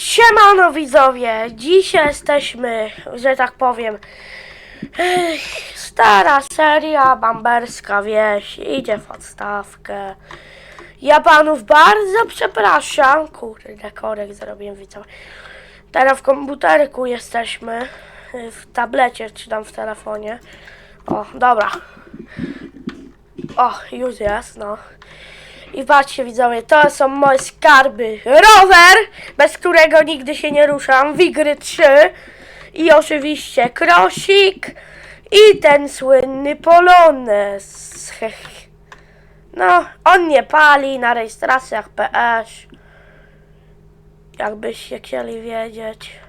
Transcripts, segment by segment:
Siemano widzowie, dzisiaj jesteśmy, że tak powiem, stara seria bamberska wieś, idzie w odstawkę. Ja panów bardzo przepraszam, kurde, korek zrobiłem widzowie. Teraz w komputerku jesteśmy, w tablecie czy tam w telefonie. O, dobra. O, już jest, no. I patrzcie widzowie, to są moje skarby. Rower, bez którego nigdy się nie ruszam. Wigry 3. I oczywiście krosik. I ten słynny Polones. No, on nie pali na rejestracjach PS. Jakbyście chcieli wiedzieć.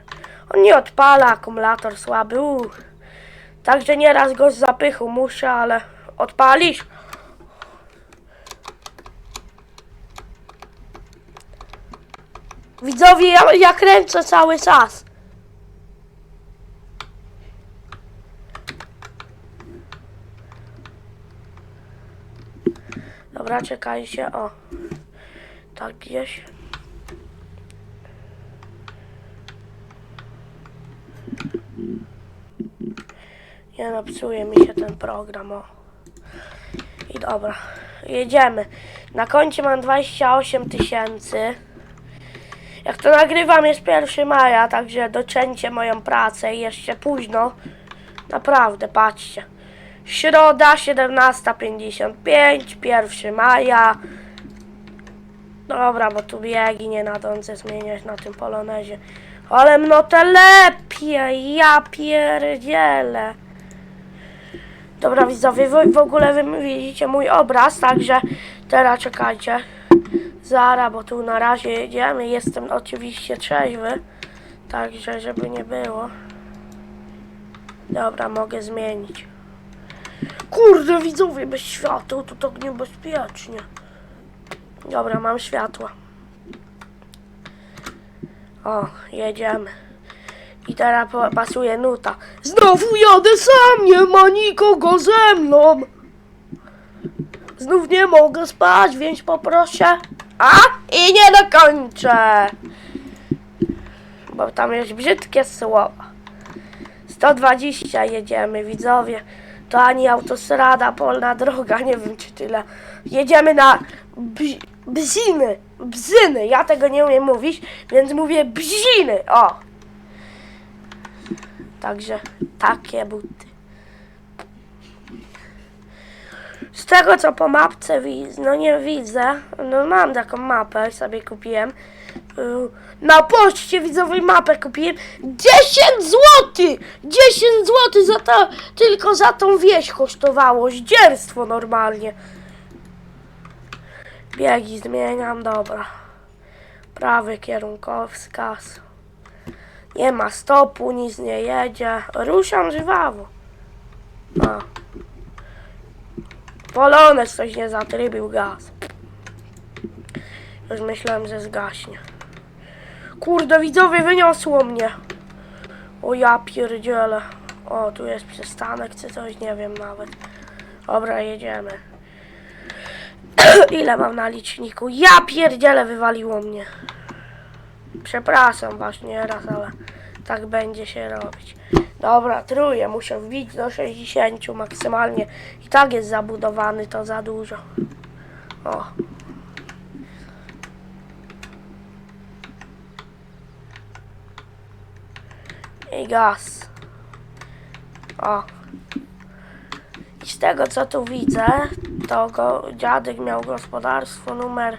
On nie odpala, akumulator słaby. uu. Także nieraz go z zapychu muszę, ale odpalisz? Widzowie, ja, ja kręcę cały czas. Dobra, czekajcie, o. Tak gdzieś. Nie no, mi się ten program, o. I dobra, jedziemy. Na koncie mam 28 tysięcy. Jak to nagrywam jest 1 maja, także doczęcie moją pracę i jeszcze późno. Naprawdę, patrzcie. Środa 17.55, 1 maja. Dobra, bo tu biegi nie nadążę zmieniać na tym polonezie. Ale no te lepiej, ja pierdzielę. Dobra widzowie, w ogóle wy widzicie mój obraz, także teraz czekajcie. Zara, bo tu na razie jedziemy. Jestem oczywiście trzeźwy, także żeby nie było. Dobra, mogę zmienić. Kurde, widzowie, bez świateł to tak niebezpiecznie. Dobra, mam światła. O, jedziemy. I teraz pasuje nuta. Znowu jadę sam, nie ma nikogo ze mną. Znów nie mogę spać, więc poproszę. A? I nie dokończę. Bo tam jest brzydkie słowa. 120 jedziemy, widzowie. To ani autostrada, polna droga, nie wiem czy tyle. Jedziemy na bzi- bziny, bzyny. Ja tego nie umiem mówić, więc mówię bziny. O. Także takie buty. Z tego co po mapce widzę, no nie widzę, no mam taką mapę, sobie kupiłem. Yy, Na poczcie widzowej mapę kupiłem 10 zł! 10 zł za to, tylko za tą wieś kosztowało, zdzierstwo normalnie. Biegi zmieniam, dobra. Prawy kierunkowskaz. Nie ma stopu, nic nie jedzie. Ruszam żwawo. A. Polonez coś nie zatrybił gaz. Już myślałem, że zgaśnie. Kurde, widzowie, wyniosło mnie. O ja pierdzielę. O, tu jest przystanek czy coś, nie wiem nawet. Dobra, jedziemy. Ile mam na liczniku? Ja pierdzielę, wywaliło mnie. Przepraszam właśnie raz, ale tak będzie się robić. Dobra, trójkę, muszę wbić do 60 maksymalnie. I tak jest zabudowany, to za dużo. O. I gaz. O. I z tego co tu widzę, to go, dziadek miał gospodarstwo numer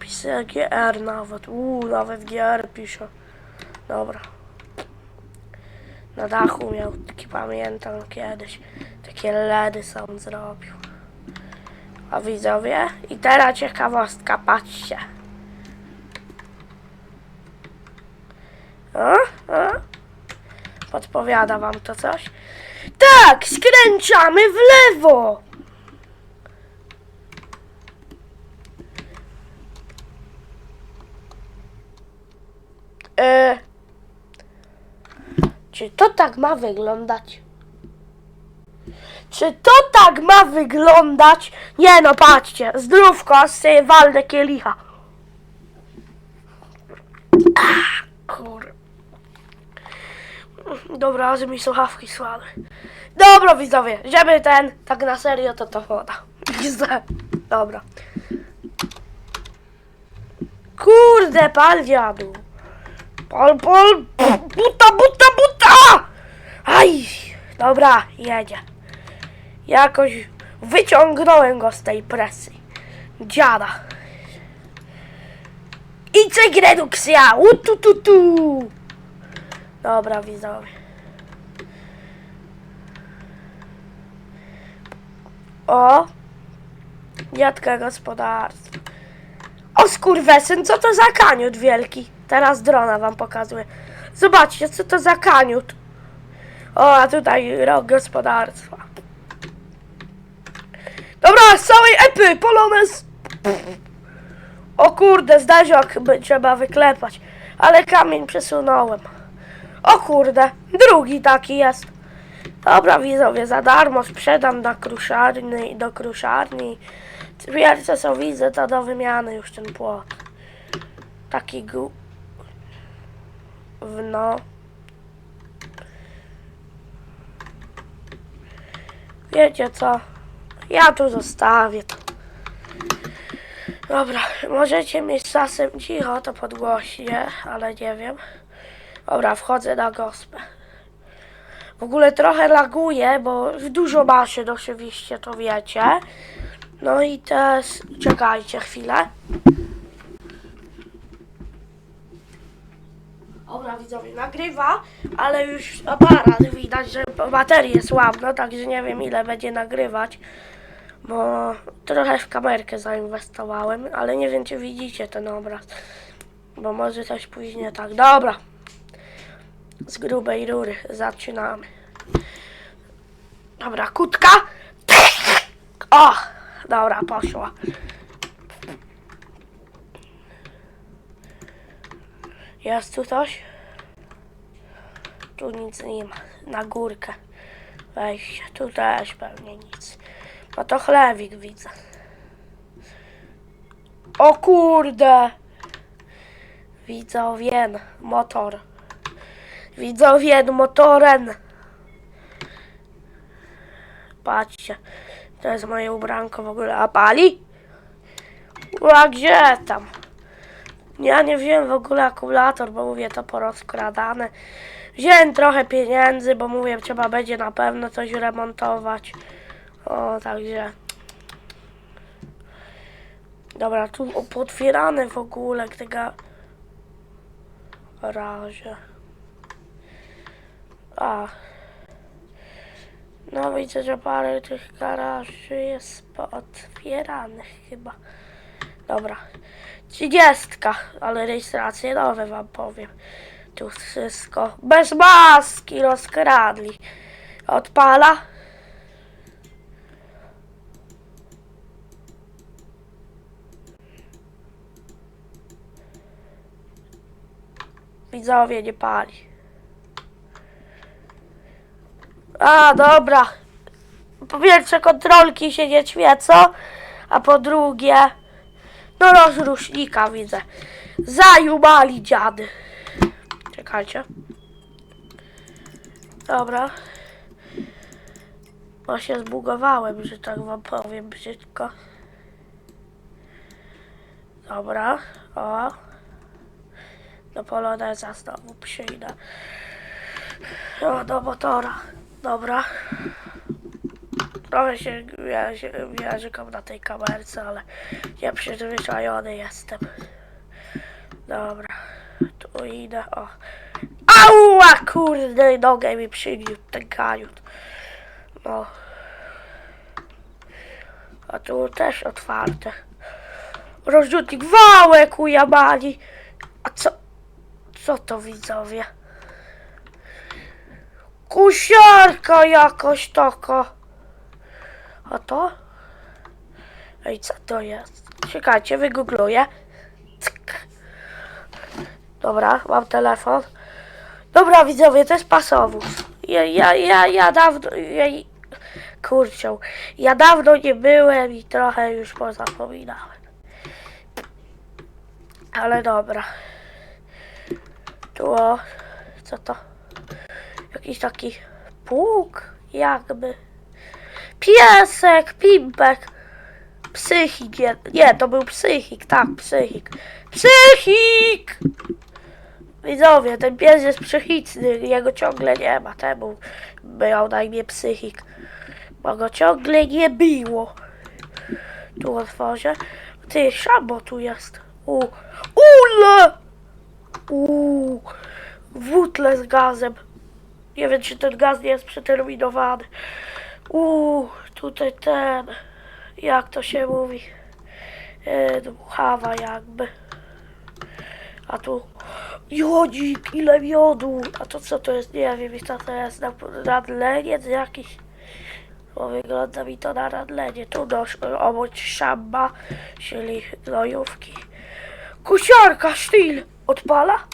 Pisze GR nawet. Uuu, nawet GR pisze. Dobra. Na dachu miał, taki pamiętam kiedyś. Takie LEDy sam zrobił. A widzowie? I teraz ciekawostka, patrzcie. A? A? Podpowiada wam to coś? Tak, skręcamy w lewo. E, czy to tak ma wyglądać? Czy to tak ma wyglądać? Nie no, patrzcie, zdrówko, aż sobie walnę kielicha. Ach, kur... Dobra, aż mi słuchawki słabe. Dobra widzowie, żeby ten, tak na serio, to to woda. Dobra. Kurde, pal wiadu. Pal, pal, puta. Dobra, jedzie. Jakoś wyciągnąłem go z tej presy. Dziada. I cyk redukcja! Utu, tu, tu. Dobra, widzowie. O! Dziadka gospodarstwa. O skurwesyn, co to za kaniut wielki? Teraz drona wam pokazuję. Zobaczcie, co to za kaniut. O, a tutaj rok gospodarstwa. Dobra, z całej epy, polones. O kurde, zdaziok by trzeba wyklepać. Ale kamień przesunąłem. O kurde, drugi taki jest. Dobra widzowie, za darmo sprzedam do kruszarni, do kruszarni. Pierwsze co widzę to do wymiany już ten płot. Taki gu... w Wiecie co? Ja tu zostawię to. Dobra, możecie mieć czasem cicho, to podgłośnie, ale nie wiem. Dobra, wchodzę na gospę. W ogóle trochę laguje, bo dużo maszyn oczywiście, to wiecie. No i też, czekajcie chwilę. Dobra, widzowie, nagrywa, ale już aparat widać, że baterie słabną, także nie wiem ile będzie nagrywać, bo trochę w kamerkę zainwestowałem, ale nie wiem czy widzicie ten obraz, bo może coś później tak. Dobra, z grubej rury zaczynamy. Dobra, kutka. O, dobra, poszła. Jest tu coś? Tu nic nie ma. Na górkę. Wejście. Tu też pewnie nic. No to chlewik widzę. O kurde! Widzowien. Motor. Widzowien motoren. Patrzcie. To jest moje ubranko w ogóle. A pali? A gdzie tam? Ja nie wziąłem w ogóle akumulator, bo mówię to porozkradane. Wziąłem trochę pieniędzy, bo mówię, trzeba będzie na pewno coś remontować. O, także. Dobra, tu potwierane w ogóle tego razie. A. No widzę, że parę tych garaży jest pootwieranych chyba. Dobra. Trzydziestka, ale rejestracje nowe wam powiem. Tu wszystko bez maski rozkradli. Odpala. Widzowie nie pali. A, dobra. Po pierwsze kontrolki się nie świecą, a po drugie no rozrusznika widzę. Zajubali dziady. Czekajcie. Dobra. Bo się zbugowałem, że tak wam powiem brzydko. Dobra. O. Do poloneza znowu przyjdę. O, do motora. Dobra. Trochę się wierzykam na tej kamerce, ale ja przyzwyczajony jestem. Dobra. Tu idę, o. Ała, kurde, nogę mi przygniótł ten kaniut. No. A tu też otwarte. Rozrzutnik, wałek ujabali. A co? Co to widzowie? Kusiarka jakoś taka. A to? Ej, co to jest? Czekajcie, wygoogluję. Dobra, mam telefon. Dobra, widzowie, to jest pasowóz. Ja, ja, ja, ja dawno... Ja, kurczę, ja dawno nie byłem i trochę już pozapominałem. Ale dobra. Tu o, co to? Jakiś taki pług, jakby. Piesek, pimpek. Psychik, nie, to był psychik, tak, psychik. Psychik! Widzowie, ten pies jest psychiczny, jego ciągle nie ma, temu miał na imię psychik. Bo go ciągle nie biło. Tu otworzę. Ty, szambo tu jest. U. Ule! Uuu. Wutle z gazem. Nie wiem, czy ten gaz nie jest przeterminowany. Uuu, tutaj ten. Jak to się mówi? E, dmuchawa jakby. A tu jodzik, ile miodu. A to co to jest? Nie wiem, co to jest. Na- Radleniec jakiś. Bo wygląda mi to na radlenie. Tu nosz obok szamba, czyli gnojówki. Kusiarka, sztyl. Odpala?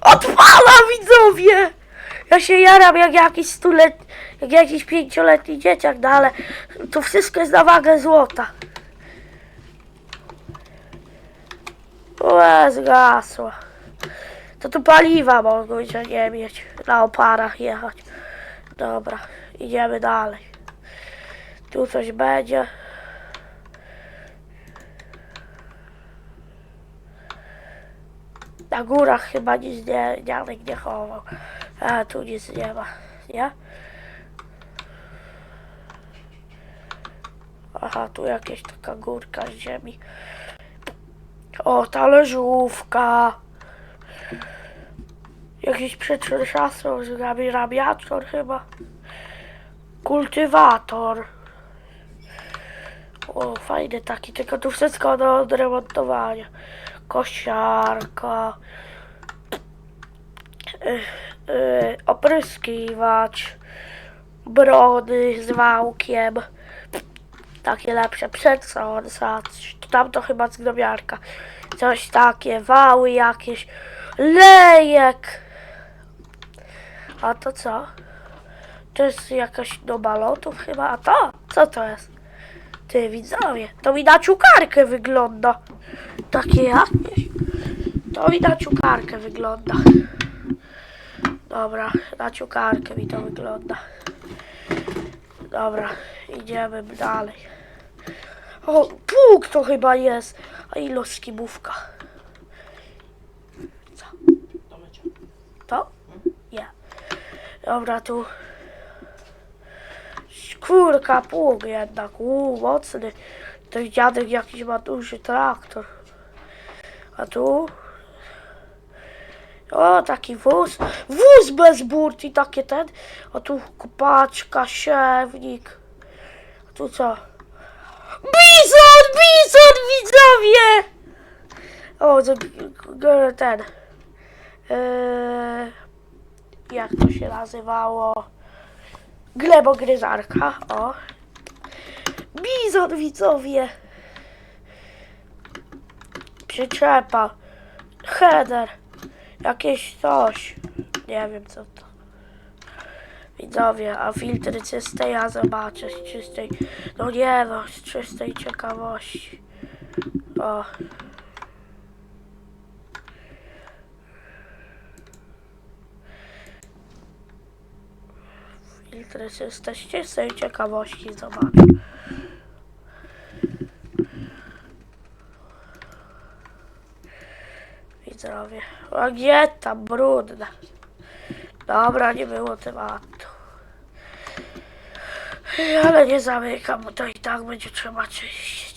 Odpala, widzowie! Ja się jaram jak jakiś stulet, jak jakiś pięcioletni dzieciak, no ale to wszystko jest na wagę złota. Łe, zgasła. To tu paliwa mogą nie mieć. Na oparach jechać. Dobra, idziemy dalej. Tu coś będzie. Na górach chyba nic nie, Janek nie chował. A tu nic nie ma, nie? Aha, tu jakaś taka górka z ziemi. O, talerzówka. Jakiś przetrzasał z nami chyba. Kultywator. O, fajny taki, tylko tu wszystko do odremontowania. Kosiarka. Y, y, opryskiwacz. Brody z wałkiem. Takie lepsze przedsąsacz. Tam to chyba zgrobiarka. Coś takie, wały jakieś. Lejek. A to co? To jest jakaś do balotów chyba. A to? Co to jest? Ty widzowie, to mi na ciukarkę wygląda. Takie jakieś. To mi na ciukarkę wygląda. Dobra, na ciukarkę mi to wygląda. Dobra, idziemy dalej. O, pług to chyba jest. A ilo skibówka. Co? To? Nie. Dobra, tu. Kurka, pług jednak. Uuu, mocny. Ten dziadek jakiś ma duży traktor. A tu? O, taki wóz. Wóz bez burty, takie ten. A tu kupaczka, siewnik. Tu co? Bizon, bizon, widzowie! O, to g- ten. Eee, jak to się nazywało? Glebogryzarka, o. Bizon, widzowie. Przyczepa. Header. Jakieś coś. Nie wiem co to. Widzowie, a filtry czyste ja zobaczę z czystej. No nie no, z czystej ciekawości. O. Filtry czyste z czystej ciekawości zobaczę. Widzowie. A gdzie tam brudne? Dobra, nie było tematu. Ale nie zamykam, bo to i tak będzie trzeba czyścić.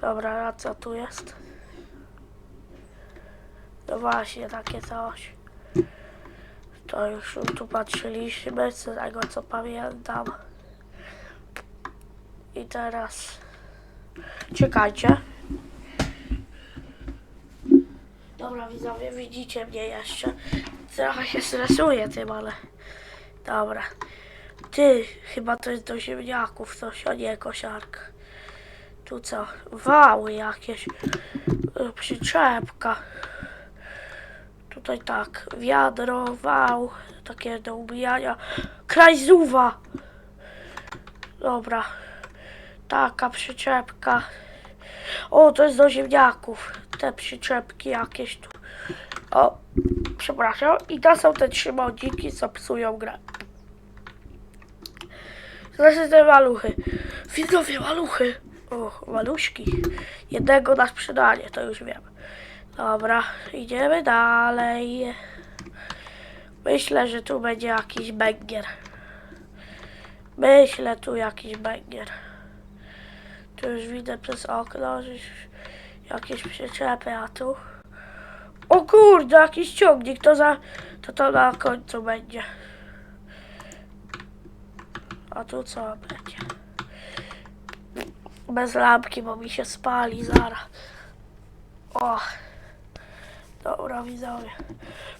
Dobra, a co tu jest? No właśnie, takie coś. To już tu patrzyliśmy, z tego co pamiętam. I teraz... Czekajcie. Dobra, widzowie, widzicie mnie jeszcze. Trochę się stresuję tym, ale... Dobra. Ty, chyba to jest do ziemniaków coś, a nie kosiarka. Tu co? Wały jakieś. Y, Przyczepka. Tutaj tak, wiadro, wał, takie do ubijania. Krajzuwa. Dobra. Taka przyczepka. O, to jest do ziemniaków. Te przyczepki jakieś tu. O, Przepraszam. I to są te trzy modziki, co psują grę. Znaczy te maluchy. Widzowie, maluchy. O, maluśki. Jednego na sprzedanie, to już wiem. Dobra, idziemy dalej. Myślę, że tu będzie jakiś banger. Myślę tu jakiś banger. Tu już widzę przez okno, że jakieś przyczepy, a tu... O kurde, jakiś ciągnik, to za... To to na końcu będzie. A tu co będzie? Bez lampki, bo mi się spali zaraz. O. Dobra, widzowie.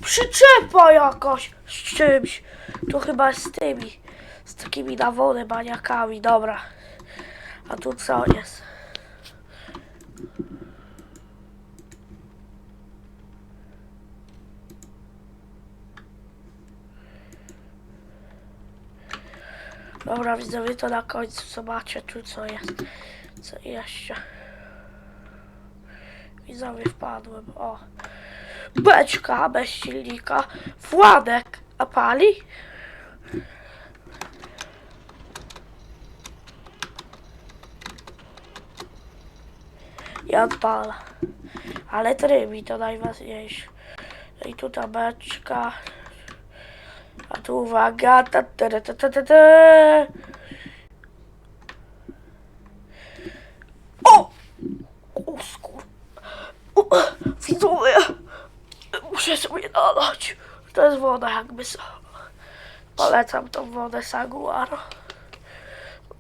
Przyczepa jakaś z czymś. Tu chyba z tymi. Z takimi na. Dobra. A tu co jest? Dobra, widzowie, to na końcu zobaczę tu co jest. Co jeszcze. Widzowie, wpadłem. O. Beczka bez silnika. Władek. A pali? Ja odpala. Ale trybi to najważniejsze. No I tu ta beczka. A tu uwaga. Ta, ta, ta, ta, ta, ta. O! O skur... O, Widzowie! Muszę sobie nalać. To jest woda jakby so. Polecam tą wodę Saguaro.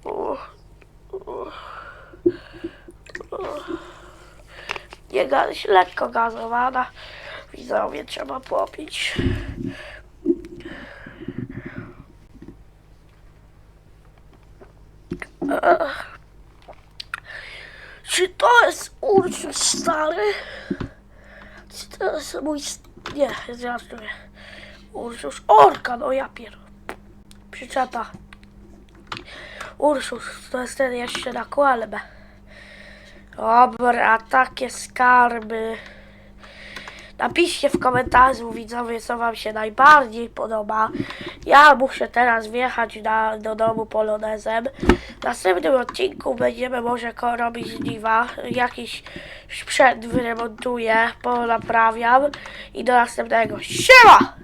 O, o, o. Nie gaz, lekko gazowana. Widzowie trzeba popić. Czy to jest Ursus stary? Czy to jest mój... Nie, żartuję. Ursus. Orka, no ja pier... Przyczepa. Ursus, to jest ten jeszcze na kłębę. Dobra, takie skarby. Napiszcie w komentarzu widzowie, co wam się najbardziej podoba. Ja muszę teraz wjechać na, do domu polonezem. W następnym odcinku będziemy może robić żniwa. Jakiś sprzęt wyremontuję, ponaprawiam. I do następnego. Siema!